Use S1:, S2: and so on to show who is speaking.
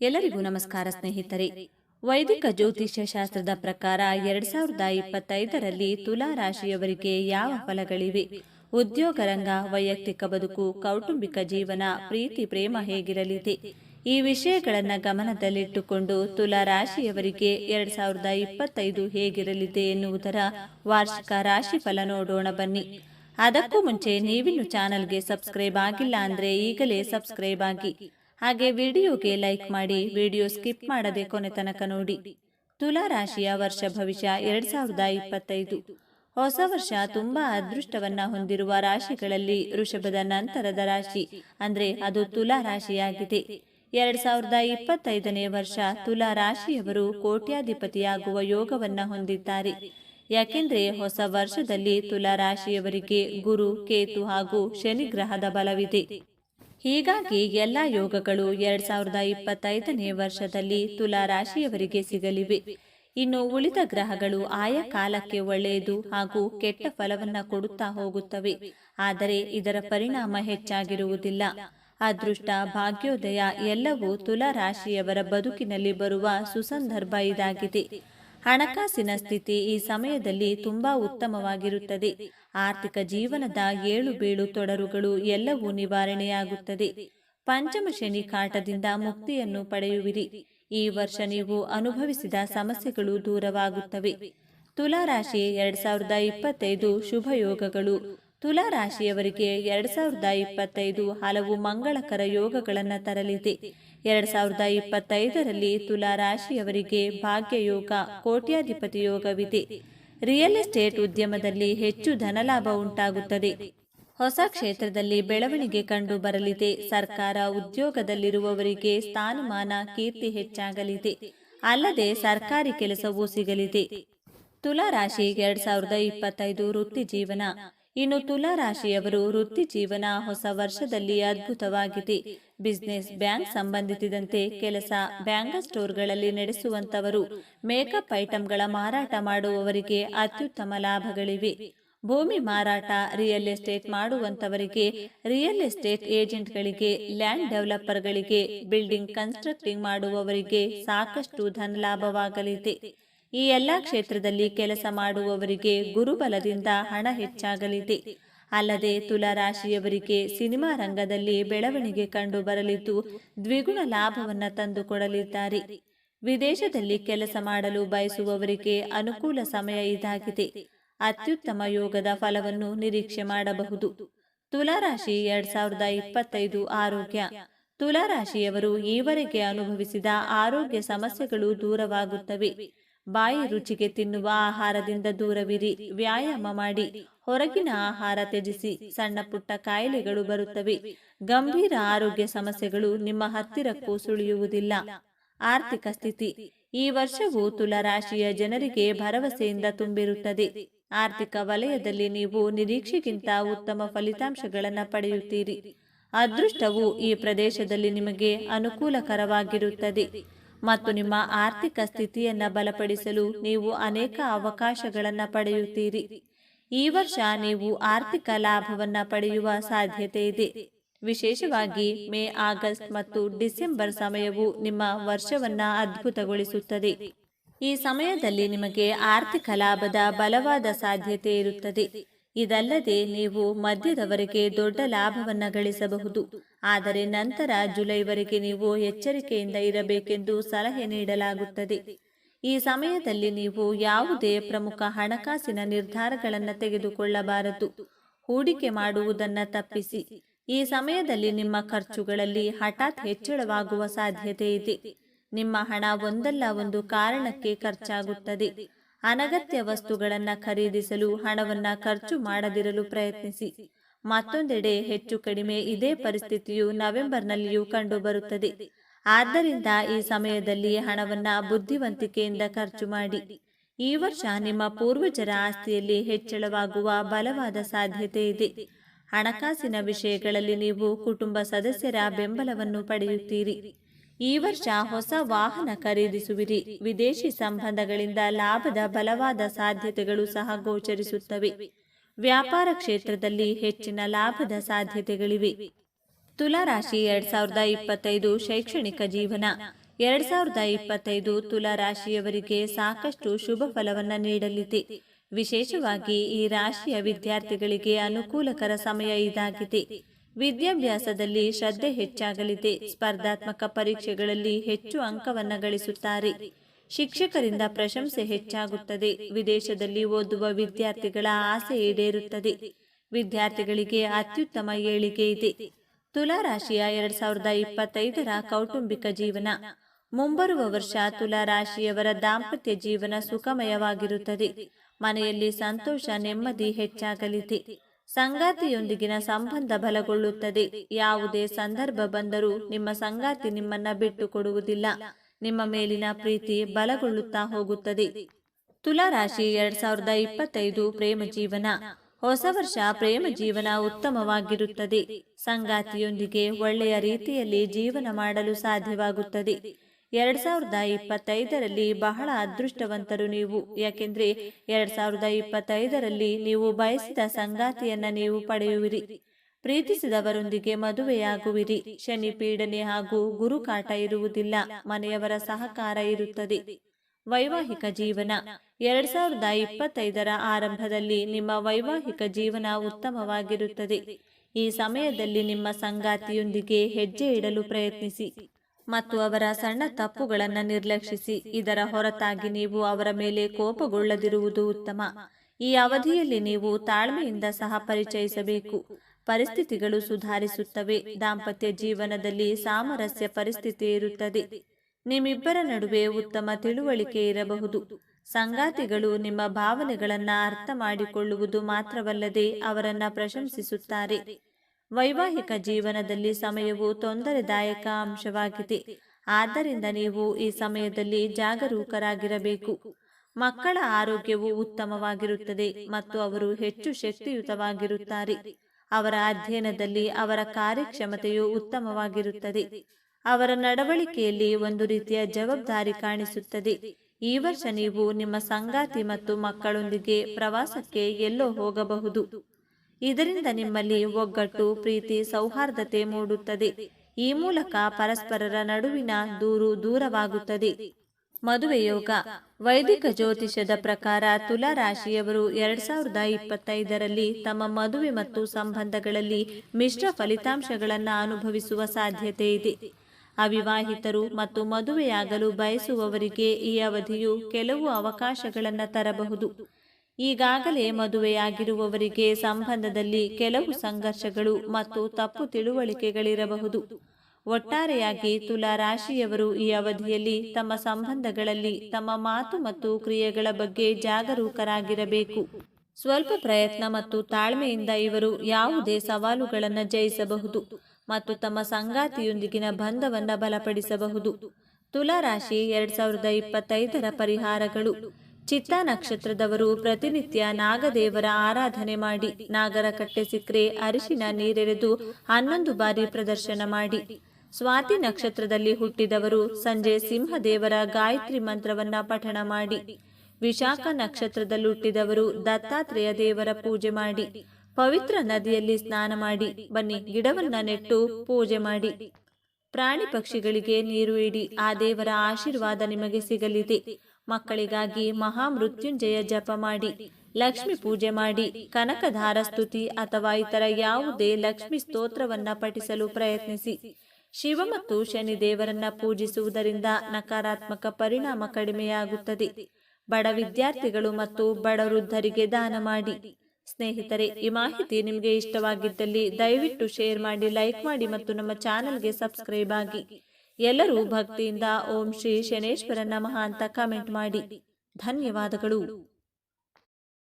S1: ಎಲ್ಲರಿಗೂ ನಮಸ್ಕಾರ ಸ್ನೇಹಿತರೆ. ವೈದಿಕ ಜ್ಯೋತಿಷ್ಯ ಶಾಸ್ತ್ರದ ಪ್ರಕಾರ ಎರಡ್ ಸಾವಿರದ ಇಪ್ಪತ್ತೈದರಲ್ಲಿ ತುಲಾ ರಾಶಿಯವರಿಗೆ ಯಾವ ಫಲಗಳಿವೆ? ಉದ್ಯೋಗ ರಂಗ, ವೈಯಕ್ತಿಕ ಬದುಕು, ಕೌಟುಂಬಿಕ ಜೀವನ, ಪ್ರೀತಿ, ಪ್ರೇಮ ಹೇಗಿರಲಿದೆ? ಈ ವಿಷಯಗಳನ್ನು ಗಮನದಲ್ಲಿಟ್ಟುಕೊಂಡು ತುಲಾ ರಾಶಿಯವರಿಗೆ ಎರಡ್ ಸಾವಿರದ ಇಪ್ಪತ್ತೈದು ಹೇಗಿರಲಿದೆ ಎನ್ನುವುದರ ವಾರ್ಷಿಕ ರಾಶಿ ಫಲ ನೋಡೋಣ ಬನ್ನಿ. ಅದಕ್ಕೂ ಮುಂಚೆ ನೀವಿನ್ನು ಚಾನಲ್ಗೆ ಸಬ್ಸ್ಕ್ರೈಬ್ ಆಗಿಲ್ಲ ಅಂದ್ರೆ ಈಗಲೇ ಸಬ್ಸ್ಕ್ರೈಬ್ ಆಗಿ. ಹಾಗೆ ವಿಡಿಯೋಗೆ ಲೈಕ್ ಮಾಡಿ ವಿಡಿಯೋ ಸ್ಕಿಪ್ ಮಾಡದೆ ಕೊನೆ ತನಕ ನೋಡಿ. ತುಲಾ ರಾಶಿಯ ವರ್ಷ ಭವಿಷ್ಯ ಎರಡ್ ಸಾವಿರದ ಇಪ್ಪತ್ತೈದು. ಹೊಸ ವರ್ಷ ತುಂಬಾ ಅದೃಷ್ಟವನ್ನ ಹೊಂದಿರುವ ರಾಶಿಗಳಲ್ಲಿ ಋಷಭದ ನಂತರದ ರಾಶಿ, ಅಂದ್ರೆ ಅದು ತುಲಾ ರಾಶಿಯಾಗಿದೆ. ಎರಡ್ ಸಾವಿರದ ಇಪ್ಪತ್ತೈದನೇ ವರ್ಷ ತುಲಾ ರಾಶಿಯವರು ಕೋಟ್ಯಾಧಿಪತಿಯಾಗುವ ಯೋಗವನ್ನ ಹೊಂದಿದ್ದಾರೆ. ಯಾಕೆಂದ್ರೆ ಹೊಸ ವರ್ಷದಲ್ಲಿ ತುಲಾ ರಾಶಿಯವರಿಗೆ ಗುರು, ಕೇತು ಹಾಗೂ ಶನಿ ಗ್ರಹದ ಬಲವಿದೆ. ಹೀಗಾಗಿ ಎಲ್ಲ ಯೋಗಗಳು ಎರಡ್ ಸಾವಿರದ ಇಪ್ಪತ್ತೈದನೇ ವರ್ಷದಲ್ಲಿ ತುಲಾ ರಾಶಿಯವರಿಗೆ ಸಿಗಲಿವೆ. ಇನ್ನು ಉಳಿದ ಗ್ರಹಗಳು ಆಯಾ ಕಾಲಕ್ಕೆ ಒಳ್ಳೆಯದು ಹಾಗೂ ಕೆಟ್ಟ ಫಲವನ್ನ ಕೊಡುತ್ತಾ ಹೋಗುತ್ತವೆ. ಆದರೆ ಇದರ ಪರಿಣಾಮ ಹೆಚ್ಚಾಗಿರುವುದಿಲ್ಲ. ಅದೃಷ್ಟ, ಭಾಗ್ಯೋದಯ ಎಲ್ಲವೂ ತುಲಾ ರಾಶಿಯವರ ಬದುಕಿನಲ್ಲಿ ಬರುವ ಸುಸಂದರ್ಭ ಇದಾಗಿದೆ. ಹಣಕಾಸಿನ ಸ್ಥಿತಿ ಈ ಸಮಯದಲ್ಲಿ ತುಂಬಾ ಉತ್ತಮವಾಗಿರುತ್ತದೆ. ಆರ್ಥಿಕ ಜೀವನದ ಏಳು ಬೀಳು ತೊಡರುಗಳು ಎಲ್ಲವೂ ನಿವಾರಣೆಯಾಗುತ್ತದೆ. ಪಂಚಮ ಶನಿ ಕಾಟದಿಂದ ಮುಕ್ತಿಯನ್ನು ಪಡೆಯುವಿರಿ. ಈ ವರ್ಷ ನೀವು ಅನುಭವಿಸಿದ ಸಮಸ್ಯೆಗಳು ದೂರವಾಗುತ್ತವೆ. ತುಲಾ ರಾಶಿ ಎರಡ್ ಸಾವಿರದ ಇಪ್ಪತ್ತೈದು ಶುಭ ಯೋಗಗಳು ತುಲಾ ರಾಶಿಯವರಿಗೆ ಎರಡ್ ಸಾವಿರದ ಇಪ್ಪತ್ತೈದು ಹಲವು ಮಂಗಳಕರ ಯೋಗಗಳನ್ನು ತರಲಿದೆ. ಎರಡ್ ಸಾವಿರದ ಇಪ್ಪತ್ತೈದರಲ್ಲಿ ತುಲಾ ರಾಶಿಯವರಿಗೆ ಭಾಗ್ಯಯೋಗ, ಕೋಟ್ಯಾಧಿಪತಿ ಯೋಗವಿದೆ. ರಿಯಲ್ ಎಸ್ಟೇಟ್ ಉದ್ಯಮದಲ್ಲಿ ಹೆಚ್ಚು ಧನಲಾಭ ಉಂಟಾಗುತ್ತದೆ. ಹೊಸ ಕ್ಷೇತ್ರದಲ್ಲಿ ಬೆಳವಣಿಗೆ ಕಂಡು ಬರಲಿದೆ ಸರ್ಕಾರ ಉದ್ಯೋಗದಲ್ಲಿರುವವರಿಗೆ ಸ್ಥಾನಮಾನ ಕೀರ್ತಿ ಹೆಚ್ಚಾಗಲಿದೆ. ಅಲ್ಲದೆ ಸರ್ಕಾರಿ ಕೆಲಸವೂ ಸಿಗಲಿದೆ. ತುಲಾ ರಾಶಿ ಎರಡ್ ಸಾವಿರದ ಇಪ್ಪತ್ತೈದು ವೃತ್ತಿ ಜೀವನ ಇನ್ನು ತುಲಾ ರಾಶಿಯವರು ವೃತ್ತಿ ಜೀವನ ಹೊಸ ವರ್ಷದಲ್ಲಿ ಅದ್ಭುತವಾಗಿದೆ. ಬಿಸ್ನೆಸ್ ಬ್ಯಾಂಕ್ ಸಂಬಂಧಿಸಿದಂತೆ ಕೆಲಸ ಬ್ಯಾಂಕ್ ಸ್ಟೋರ್ಗಳಲ್ಲಿ ನಡೆಸುವಂತವರು ಮೇಕಪ್ ಐಟಂಗಳ ಮಾರಾಟ ಮಾಡುವವರಿಗೆ ಅತ್ಯುತ್ತಮ ಲಾಭಗಳಿವೆ. ಭೂಮಿ ಮಾರಾಟ ರಿಯಲ್ ಎಸ್ಟೇಟ್ ಮಾಡುವಂತವರಿಗೆ ರಿಯಲ್ ಎಸ್ಟೇಟ್ ಏಜೆಂಟ್ಗಳಿಗೆ ಲ್ಯಾಂಡ್ ಡೆವಲಪರ್ಗಳಿಗೆ ಬಿಲ್ಡಿಂಗ್ ಕನ್ಸ್ಟ್ರಕ್ಟಿಂಗ್ ಮಾಡುವವರಿಗೆ ಸಾಕಷ್ಟು ಧನ ಲಾಭವಾಗಲಿದೆ. ಈ ಎಲ್ಲಾ ಕ್ಷೇತ್ರದಲ್ಲಿ ಕೆಲಸ ಮಾಡುವವರಿಗೆ ಗುರುಬಲದಿಂದ ಹಣ ಹೆಚ್ಚಾಗಲಿದೆ. ಅಲ್ಲದೆ ತುಲಾರಾಶಿಯವರಿಗೆ ಸಿನಿಮಾ ರಂಗದಲ್ಲಿ ಬೆಳವಣಿಗೆ ಕಂಡು ಬರಲಿದ್ದು ದ್ವಿಗುಣ ಲಾಭವನ್ನು ತಂದುಕೊಡಲಿದ್ದಾರೆ. ವಿದೇಶದಲ್ಲಿ ಕೆಲಸ ಮಾಡಲು ಬಯಸುವವರಿಗೆ ಅನುಕೂಲ ಸಮಯ ಇದಾಗಿದೆ. ಅತ್ಯುತ್ತಮ ಯೋಗದ ಫಲವನ್ನು ನಿರೀಕ್ಷೆ ಮಾಡಬಹುದು. ತುಲಾರಾಶಿ ಎರಡ್ ಸಾವಿರದ ಇಪ್ಪತ್ತೈದು ಆರೋಗ್ಯ. ತುಲಾರಾಶಿಯವರು ಈವರೆಗೆ ಅನುಭವಿಸಿದ ಆರೋಗ್ಯ ಸಮಸ್ಯೆಗಳು ದೂರವಾಗುತ್ತವೆ. ಬಾಯಿ ರುಚಿಗೆ ತಿನ್ನುವ ಆಹಾರದಿಂದ ದೂರವಿರಿ, ವ್ಯಾಯಾಮ ಮಾಡಿ. ಹೊರಗಿನ ಆಹಾರ ತ್ಯಜಿಸಿ, ಸಣ್ಣ ಪುಟ್ಟ ಕಾಯಿಲೆಗಳು ಬರುತ್ತವೆ. ಗಂಭೀರ ಆರೋಗ್ಯ ಸಮಸ್ಯೆಗಳು ನಿಮ್ಮ ಹತ್ತಿರಕ್ಕೂ ಸುಳಿಯುವುದಿಲ್ಲ. ಆರ್ಥಿಕ ಸ್ಥಿತಿ. ಈ ವರ್ಷವು ತುಲರಾಶಿಯ ಜನರಿಗೆ ಭರವಸೆಯಿಂದ ತುಂಬಿರುತ್ತದೆ. ಆರ್ಥಿಕ ವಲಯದಲ್ಲಿ ನೀವು ನಿರೀಕ್ಷೆಗಿಂತ ಉತ್ತಮ ಫಲಿತಾಂಶಗಳನ್ನು ಪಡೆಯುತ್ತೀರಿ. ಅದೃಷ್ಟವು ಈ ಪ್ರದೇಶದಲ್ಲಿ ನಿಮಗೆ ಅನುಕೂಲಕರವಾಗಿರುತ್ತದೆ. ಮತ್ತು ನಿಮ್ಮ ಆರ್ಥಿಕ ಸ್ಥಿತಿಯನ್ನು ಬಲಪಡಿಸಲು ನೀವು ಅನೇಕ ಅವಕಾಶಗಳನ್ನು ಪಡೆಯುತ್ತೀರಿ. ಈ ವರ್ಷ ನೀವು ಆರ್ಥಿಕ ಲಾಭವನ್ನು ಪಡೆಯುವ ಸಾಧ್ಯತೆ ಇದೆ. ವಿಶೇಷವಾಗಿ ಮೇ ಆಗಸ್ಟ್ ಮತ್ತು ಡಿಸೆಂಬರ್ ಸಮಯವು ನಿಮ್ಮ ವರ್ಷವನ್ನ ಅದ್ಭುತಗೊಳಿಸುತ್ತದೆ. ಈ ಸಮಯದಲ್ಲಿ ನಿಮಗೆ ಆರ್ಥಿಕ ಲಾಭದ ಬಲವಾದ ಸಾಧ್ಯತೆ ಇರುತ್ತದೆ. ಇದಲ್ಲದೆ ನೀವು ಮಧ್ಯದವರೆಗೆ ದೊಡ್ಡ ಲಾಭವನ್ನು ಗಳಿಸಬಹುದು. ಆದರೆ ನಂತರ ಜುಲೈವರೆಗೆ ನೀವು ಎಚ್ಚರಿಕೆಯಿಂದ ಇರಬೇಕೆಂದು ಸಲಹೆ ನೀಡಲಾಗುತ್ತದೆ. ಈ ಸಮಯದಲ್ಲಿ ನೀವು ಯಾವುದೇ ಪ್ರಮುಖ ಹಣಕಾಸಿನ ನಿರ್ಧಾರಗಳನ್ನು ತೆಗೆದುಕೊಳ್ಳಬಾರದು. ಹೂಡಿಕೆ ಮಾಡುವುದನ್ನು ತಪ್ಪಿಸಿ. ಈ ಸಮಯದಲ್ಲಿ ನಿಮ್ಮ ಖರ್ಚುಗಳಲ್ಲಿ ಹಠಾತ್ ಹೆಚ್ಚಳವಾಗುವ ಸಾಧ್ಯತೆ ಇದೆ. ನಿಮ್ಮ ಹಣ ಒಂದಲ್ಲ ಒಂದು ಕಾರಣಕ್ಕೆ ಖರ್ಚಾಗುತ್ತದೆ. ಅನಗತ್ಯ ವಸ್ತುಗಳನ್ನು ಖರೀದಿಸಲು ಹಣವನ್ನು ಖರ್ಚು ಮಾಡದಿರಲು ಪ್ರಯತ್ನಿಸಿ. ಮತ್ತೊಂದೆಡೆ ಹೆಚ್ಚು ಕಡಿಮೆ ಇದೇ ಪರಿಸ್ಥಿತಿಯು ನವೆಂಬರ್ನಲ್ಲಿಯೂ ಕಂಡುಬರುತ್ತದೆ. ಆದ್ದರಿಂದ ಈ ಸಮಯದಲ್ಲಿ ಹಣವನ್ನ ಬುದ್ಧಿವಂತಿಕೆಯಿಂದ ಖರ್ಚು ಮಾಡಿ. ಈ ವರ್ಷ ನಿಮ್ಮ ಪೂರ್ವಜರ ಆಸ್ತಿಯಲ್ಲಿ ಹೆಚ್ಚಳವಾಗುವ ಬಲವಾದ ಸಾಧ್ಯತೆ ಇದೆ. ಹಣಕಾಸಿನ ವಿಷಯಗಳಲ್ಲಿ ನೀವು ಕುಟುಂಬ ಸದಸ್ಯರ ಬೆಂಬಲವನ್ನು ಪಡೆಯುತ್ತೀರಿ. ಈ ವರ್ಷ ಹೊಸ ವಾಹನ ಖರೀದಿಸುವಿರಿ. ವಿದೇಶಿ ಸಂಬಂಧಗಳಿಂದ ಲಾಭದ ಬಲವಾದ ಸಾಧ್ಯತೆಗಳು ಸಹ ಗೋಚರಿಸುತ್ತವೆ. ವ್ಯಾಪಾರ ಕ್ಷೇತ್ರದಲ್ಲಿ ಹೆಚ್ಚಿನ ಲಾಭದ ಸಾಧ್ಯತೆಗಳಿವೆ. ತುಲಾರಾಶಿ ಎರಡ್ ಸಾವಿರದ ಇಪ್ಪತ್ತೈದು ಶೈಕ್ಷಣಿಕ ಜೀವನ. ಎರಡ್ ಸಾವಿರದ ಇಪ್ಪತ್ತೈದು ತುಲಾರಾಶಿಯವರಿಗೆ ಸಾಕಷ್ಟು ಶುಭ ಫಲವನ್ನು ನೀಡಲಿದೆ. ವಿಶೇಷವಾಗಿ ಈ ರಾಶಿಯ ವಿದ್ಯಾರ್ಥಿಗಳಿಗೆ ಅನುಕೂಲಕರ ಸಮಯ ಇದಾಗಿದೆ. ವಿದ್ಯಾಭ್ಯಾಸದಲ್ಲಿ ಶ್ರದ್ಧೆ ಹೆಚ್ಚಾಗಲಿದೆ. ಸ್ಪರ್ಧಾತ್ಮಕ ಪರೀಕ್ಷೆಗಳಲ್ಲಿ ಹೆಚ್ಚು ಅಂಕವನ್ನು ಗಳಿಸುತ್ತಾರೆ. ಶಿಕ್ಷಕರಿಂದ ಪ್ರಶಂಸೆ ಹೆಚ್ಚಾಗುತ್ತದೆ. ವಿದೇಶದಲ್ಲಿ ಓದುವ ವಿದ್ಯಾರ್ಥಿಗಳ ಆಸೆ ಈಡೇರುತ್ತದೆ. ವಿದ್ಯಾರ್ಥಿಗಳಿಗೆ ಅತ್ಯುತ್ತಮ ಏಳಿಗೆ ಇದೆ. ತುಲಾರಾಶಿಯ ಎರಡ್ ಸಾವಿರದ ಇಪ್ಪತ್ತೈದರ ಕೌಟುಂಬಿಕ ಜೀವನ. ಮುಂಬರುವ ವರ್ಷ ತುಲಾ ರಾಶಿಯವರ ದಾಂಪತ್ಯ ಜೀವನ ಸುಖಮಯವಾಗಿರುತ್ತದೆ. ಮನೆಯಲ್ಲಿ ಸಂತೋಷ, ನೆಮ್ಮದಿ ಹೆಚ್ಚಾಗಲಿದೆ. ಸಂಗಾತಿಯೊಂದಿಗಿನ ಸಂಬಂಧ ಬಲಗೊಳ್ಳುತ್ತದೆ. ಯಾವುದೇ ಸಂದರ್ಭ ಬಂದರೂ ನಿಮ್ಮ ಸಂಗಾತಿ ನಿಮ್ಮನ್ನ ಬಿಟ್ಟು ಕೊಡುವುದಿಲ್ಲ ನಿಮ್ಮ ಮೇಲಿನ ಪ್ರೀತಿ ಬಲಗೊಳ್ಳುತ್ತಾ ಹೋಗುತ್ತದೆ. ತುಲಾ ರಾಶಿ ಎರಡ್ ಸಾವಿರದ ಇಪ್ಪತ್ತೈದು ಪ್ರೇಮ ಜೀವನ ಹೊಸ ವರ್ಷ ಪ್ರೇಮ ಜೀವನ ಉತ್ತಮವಾಗಿರುತ್ತದೆ. ಸಂಗಾತಿಯೊಂದಿಗೆ ಒಳ್ಳೆಯ ರೀತಿಯಲ್ಲಿ ಜೀವನ ಮಾಡಲು ಸಾಧ್ಯವಾಗುತ್ತದೆ. ಎರಡ್ ಸಾವಿರದ ಇಪ್ಪತ್ತೈದರಲ್ಲಿ ಬಹಳ ಅದೃಷ್ಟವಂತರು ನೀವು. ಯಾಕೆಂದ್ರೆ ಎರಡ್ ಸಾವಿರದ ಇಪ್ಪತ್ತೈದರಲ್ಲಿ ನೀವು ಬಯಸಿದ ಸಂಗಾತಿಯನ್ನ ನೀವು ಪಡೆಯುವಿರಿ. ಪ್ರೀತಿಸಿದವರೊಂದಿಗೆ ಮದುವೆಯಾಗುವಿರಿ. ಶನಿ ಪೀಡನೆ ಹಾಗೂ ಗುರುಕಾಟ ಇರುವುದಿಲ್ಲ. ಮನೆಯವರ ಸಹಕಾರ ಇರುತ್ತದೆ. ವೈವಾಹಿಕ ಜೀವನ. ಎರಡ್ ಸಾವಿರದ ಇಪ್ಪತ್ತೈದರ ಆರಂಭದಲ್ಲಿ ನಿಮ್ಮ ವೈವಾಹಿಕ ಜೀವನ ಉತ್ತಮವಾಗಿರುತ್ತದೆ. ಈ ಸಮಯದಲ್ಲಿ ನಿಮ್ಮ ಸಂಗಾತಿಯೊಂದಿಗೆ ಹೆಜ್ಜೆ ಇಡಲು ಪ್ರಯತ್ನಿಸಿ ಮತ್ತು ಅವರ ಸಣ್ಣ ತಪ್ಪುಗಳನ್ನು ನಿರ್ಲಕ್ಷಿಸಿ. ಇದರ ಹೊರತಾಗಿ ನೀವು ಅವರ ಮೇಲೆ ಕೋಪಗೊಳ್ಳದಿರುವುದು ಉತ್ತಮ. ಈ ಅವಧಿಯಲ್ಲಿ ನೀವು ತಾಳ್ಮೆಯಿಂದ ಸಹ ಪರಿಚಯಿಸಬೇಕು. ಪರಿಸ್ಥಿತಿಗಳು ಸುಧಾರಿಸುತ್ತವೆ. ದಾಂಪತ್ಯ ಜೀವನದಲ್ಲಿ ಸಾಮರಸ್ಯ ಪರಿಸ್ಥಿತಿ ಇರುತ್ತದೆ. ನಿಮ್ಮಿಬ್ಬರ ನಡುವೆ ಉತ್ತಮ ತಿಳುವಳಿಕೆ ಇರಬಹುದು. ಸಂಗಾತಿಗಳು ನಿಮ್ಮ ಭಾವನೆಗಳನ್ನ ಅರ್ಥ ಮಾಡಿಕೊಳ್ಳುವುದು ಮಾತ್ರವಲ್ಲದೆ ಅವರನ್ನ ಪ್ರಶಂಸಿಸುತ್ತಾರೆ. ವೈವಾಹಿಕ ಜೀವನದಲ್ಲಿ ಸಮಯವು ತೊಂದರೆದಾಯಕ ಅಂಶವಾಗಿದೆ. ಆದ್ದರಿಂದ ನೀವು ಈ ಸಮಯದಲ್ಲಿ ಜಾಗರೂಕರಾಗಿರಬೇಕು. ಮಕ್ಕಳ ಆರೋಗ್ಯವು ಉತ್ತಮವಾಗಿರುತ್ತದೆ ಮತ್ತು ಅವರು ಹೆಚ್ಚು ಶಕ್ತಿಯುತವಾಗಿರುತ್ತಾರೆ. ಅವರ ಅಧ್ಯಯನದಲ್ಲಿ ಅವರ ಕಾರ್ಯಕ್ಷಮತೆಯು ಉತ್ತಮವಾಗಿರುತ್ತದೆ. ಅವರ ನಡವಳಿಕೆಯಲ್ಲಿ ಒಂದು ರೀತಿಯ ಜವಾಬ್ದಾರಿ ಕಾಣಿಸುತ್ತದೆ. ಈ ವರ್ಷ ನೀವು ನಿಮ್ಮ ಸಂಗಾತಿ ಮತ್ತು ಮಕ್ಕಳೊಂದಿಗೆ ಪ್ರವಾಸಕ್ಕೆ ಎಲ್ಲೋ ಹೋಗಬಹುದು. ಇದರಿಂದ ನಿಮ್ಮಲ್ಲಿ ಒಗ್ಗಟ್ಟು, ಪ್ರೀತಿ, ಸೌಹಾರ್ದತೆ ಮೂಡುತ್ತದೆ. ಈ ಮೂಲಕ ಪರಸ್ಪರರ ನಡುವಿನ ದೂರು ದೂರವಾಗುತ್ತದೆ. ಮದುವೆ ಯೋಗ. ವೈದಿಕ ಜ್ಯೋತಿಷ್ಯದ ಪ್ರಕಾರ ತುಲಾ ರಾಶಿಯವರು ಎರಡ್ ಸಾವಿರದ ಇಪ್ಪತ್ತೈದರಲ್ಲಿ ತಮ್ಮ ಮದುವೆ ಮತ್ತು ಸಂಬಂಧಗಳಲ್ಲಿ ಮಿಶ್ರ ಫಲಿತಾಂಶಗಳನ್ನು ಅನುಭವಿಸುವ ಸಾಧ್ಯತೆ ಇದೆ. ಅವಿವಾಹಿತರು ಮತ್ತು ಮದುವೆಯಾಗಲು ಬಯಸುವವರಿಗೆ ಈ ಅವಧಿಯು ಕೆಲವು ಅವಕಾಶಗಳನ್ನು ತರಬಹುದು. ಈಗಾಗಲೇ ಮದುವೆಯಾಗಿರುವವರಿಗೆ ಸಂಬಂಧದಲ್ಲಿ ಕೆಲವು ಸಂಘರ್ಷಗಳು ಮತ್ತು ತಪ್ಪು ತಿಳುವಳಿಕೆಗಳಿರಬಹುದು. ಒಟ್ಟಾರೆಯಾಗಿ ತುಲಾ ರಾಶಿಯವರು ಈ ಅವಧಿಯಲ್ಲಿ ತಮ್ಮ ಸಂಬಂಧಗಳಲ್ಲಿ ತಮ್ಮ ಮಾತು ಮತ್ತು ಕ್ರಿಯೆಗಳ ಬಗ್ಗೆ ಜಾಗರೂಕರಾಗಿರಬೇಕು. ಸ್ವಲ್ಪ ಪ್ರಯತ್ನ ಮತ್ತು ತಾಳ್ಮೆಯಿಂದ ಇವರು ಯಾವುದೇ ಸವಾಲುಗಳನ್ನು ಜಯಿಸಬಹುದು ಮತ್ತು ತಮ್ಮ ಸಂಗಾತಿಯೊಂದಿಗಿನ ಬಂಧವನ್ನು ಬಲಪಡಿಸಬಹುದು. ತುಲಾ ರಾಶಿ ಎರಡ್ ಸಾವಿರದ ಇಪ್ಪತ್ತೈದರ ಪರಿಹಾರಗಳು. ಚಿತ್ತಾ ನಕ್ಷತ್ರದವರು ಪ್ರತಿನಿತ್ಯ ನಾಗದೇವರ ಆರಾಧನೆ ಮಾಡಿ ನಾಗರ ಕಟ್ಟೆ ಸಿಕ್ಕರೆ ಅರಿಶಿನ ನೀರೆರೆದು ಹನ್ನೊಂದು ಬಾರಿ ಪ್ರದರ್ಶನ ಮಾಡಿ. ಸ್ವಾತಿ ನಕ್ಷತ್ರದಲ್ಲಿ ಹುಟ್ಟಿದವರು ಸಂಜೆ ಸಿಂಹದೇವರ ಗಾಯತ್ರಿ ಮಂತ್ರವನ್ನ ಪಠಣ ಮಾಡಿ. ವಿಶಾಖ ನಕ್ಷತ್ರದಲ್ಲಿ ಹುಟ್ಟಿದವರು ದತ್ತಾತ್ರೇಯ ದೇವರ ಪೂಜೆ ಮಾಡಿ. ಪವಿತ್ರ ನದಿಯಲ್ಲಿ ಸ್ನಾನ ಮಾಡಿ. ಬನ್ನಿ, ಗಿಡವನ್ನ ನೆಟ್ಟು ಪೂಜೆ ಮಾಡಿ. ಪ್ರಾಣಿ ಪಕ್ಷಿಗಳಿಗೆ ನೀರು ಇಡಿ. ಆ ದೇವರ ಆಶೀರ್ವಾದ ನಿಮಗೆ ಸಿಗಲಿದೆ. ಮಕ್ಕಳಿಗಾಗಿ ಮಹಾಮೃತ್ಯುಂಜಯ ಜಪ ಮಾಡಿ. ಲಕ್ಷ್ಮಿ ಪೂಜೆ ಮಾಡಿ. ಕನಕಧಾರ ಸ್ತುತಿ ಅಥವಾ ಇತರ ಯಾವುದೇ ಲಕ್ಷ್ಮಿ ಸ್ತೋತ್ರವನ್ನ ಪಠಿಸಲು ಪ್ರಯತ್ನಿಸಿ. ಶಿವ ಮತ್ತು ಶನಿ ದೇವರನ್ನ ಪೂಜಿಸುವುದರಿಂದ ನಕಾರಾತ್ಮಕ ಪರಿಣಾಮ ಕಡಿಮೆಯಾಗುತ್ತದೆ. ಬಡ ವಿದ್ಯಾರ್ಥಿಗಳು ಮತ್ತು ಬಡ ವೃದ್ಧರಿಗೆ ದಾನ ಮಾಡಿ. ಸ್ನೇಹಿತರೆ, ಈ ಮಾಹಿತಿ ನಿಮಗೆ ಇಷ್ಟವಾಗಿದ್ದಲ್ಲಿ ದಯವಿಟ್ಟು ಶೇರ್ ಮಾಡಿ, ಲೈಕ್ ಮಾಡಿ ಮತ್ತು ನಮ್ಮ ಚಾನೆಲ್ಗೆ ಸಬ್ಸ್ಕ್ರೈಬ್ ಆಗಿ. ಎಲ್ಲರೂ ಭಕ್ತಿಯಿಂದ ಓಂ ಶ್ರೀ ಶನೇಶ್ವರ ನಮಃ ಅಂತ ಕಮೆಂಟ್ ಮಾಡಿ. ಧನ್ಯವಾದಗಳು.